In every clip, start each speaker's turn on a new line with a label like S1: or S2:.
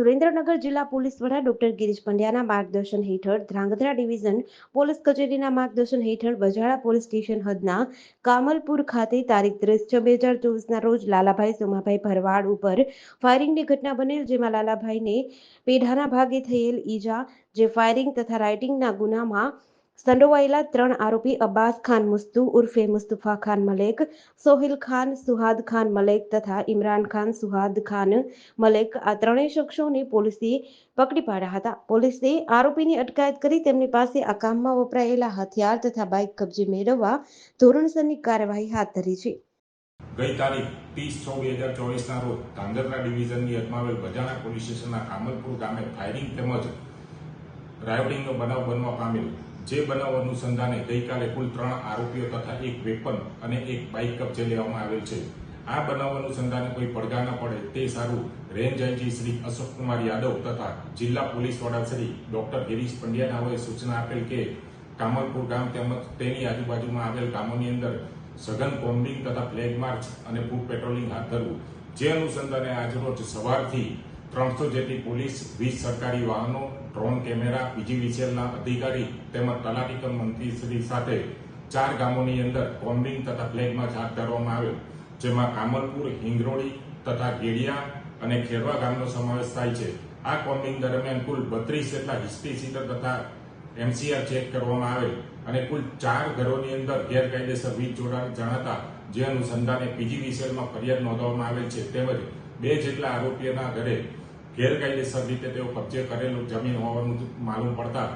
S1: સુરેન્દ્રનગર જિલ્લા પોલીસ વડા ડોક્ટર ગિરીશ પંડ્યાના માર્ગદર્શન હેઠળ ધ્રાંગધ્રા ડિવિઝન પોલીસ કચેરીના માર્ગદર્શન હેઠળ બજાળા પોલીસ સ્ટેશન હદના કામલપુર ખાતે તારીખ ત્રીસ છ બે હજાર ચોવીસના રોજ લાલાભાઈ સોમાભાઈ ભરવાડ ઉપર ફાયરિંગની ઘટના બનેલ, જેમાં લાલાભાઈને પેઢાના ભાગે થયેલ ઈજા, જે ફાયરિંગ તથા રાઇટિંગના ગુનામાં સંડોવાયેલા ત્રણ આરોપી અબ્બાસ ખાન મુસ્તુ ઉર્ફે મુસ્તુફા ખાન મલેક સોહિલ ખાન સુહાદ ખાન મલેક તથા ઇમરાન ખાન સુહાદ ખાન મલેક આ ત્રણેય શખ્સોને પોલીસે પકડી પાડ્યા હતા પોલીસે આરોપીની અટકાયત કરી તેમની પાસે આ કામમાં વપરાયેલા હથિયાર તથા બાઇક કબજે મેળવવા ધોરણસરની કાર્યવાહી હાથ ધરી છે
S2: ગઈ તારીખ ત્રીસ છ બે હજાર ચોવીસના રોજ ધાંગધ્રા ડિવિઝનની અજમાવેલ બજાણા પોલીસ સ્ટેશનના કામલપુર ગામે ફાયરિંગ તેમજ રાયોટિંગનો બનાવ બનવા પામેલ. જે બનાવ અનુસંધાને ગઈકાલે કુલ ત્રણ આરોપીઓ તથા એક વેપન અને એક બાઇક કબજે લેવામાં આવેલ છે. આ બનાવ અનુસંધાને કોઈ પડઘા ન પડે તે સારું રેન્જ આઈજી શ્રી અશોકકુમાર યાદવ તથા જિલ્લા પોલીસ વડા શ્રી ડોક્ટર ગિરીશ પંડ્યાનાઓએ સૂચના આપેલ કે કામલપુર ગામ તેમજ તેની આજુબાજુમાં આવેલ ગામોની અંદર સઘન કોમ્બિંગ તથા ફ્લેગ માર્ચ અને ફૂટ પેટ્રોલિંગ હાથ ધરવું. જે અનુસંધાને આજરોજ સવારથી ત્રણસો જેટલી પોલીસ, વીસ સરકારી વાહનો, ડ્રોન કેમેરા પીજીવીસીએલના અધિકારી તેમજ તલાટી કમ મંત્રીશ્રી સાથે ચાર ગામોની અંદર કોમ્બિંગ તથા ફ્લેગ માર્ચ હાથ ધરવામાં આવ્યો જેમાં કામલપુર, હિંગરોળી તથા ગેડિયા અને ખેરવા ગામનો સમાવેશ થાય છે. આ કોમ્બિંગ દરમિયાન કુલ બત્રીસ જેટલા હિસ્ટ્રી સીટર તથા એમસીઆર ચેક કરવામાં આવેલ અને કુલ ચાર ઘરોની અંદર ગેરકાયદેસર વીજ જોડાણ જણાતા જે અનુસંધાને પીજીવીસીએલમાં ફરિયાદ નોંધવામાં આવેલ છે. તેમજ બે જેટલા આરોપીઓના ઘરે ગેરકાયદેસર રીતે તેઓ કબજે કરેલું જમીન હોવાનું માલુમ પડતા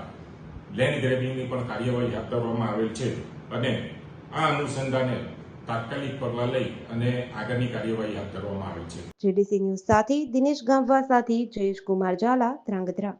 S2: લેન્ડ ગ્રેબિંગની પણ કાર્યવાહી હાથ ધરવામાં આવેલ છે અને આ અનુસંધાને તાત્કાલિક પગલાં લઈ અને આગળની કાર્યવાહી હાથ ધરવામાં આવેલ છે.
S1: જીડીસી ન્યૂઝ સાથે દિનેશ ગામવા સાથે જયેશ કુમાર ઝાલા ધ્રાંગધ્રા.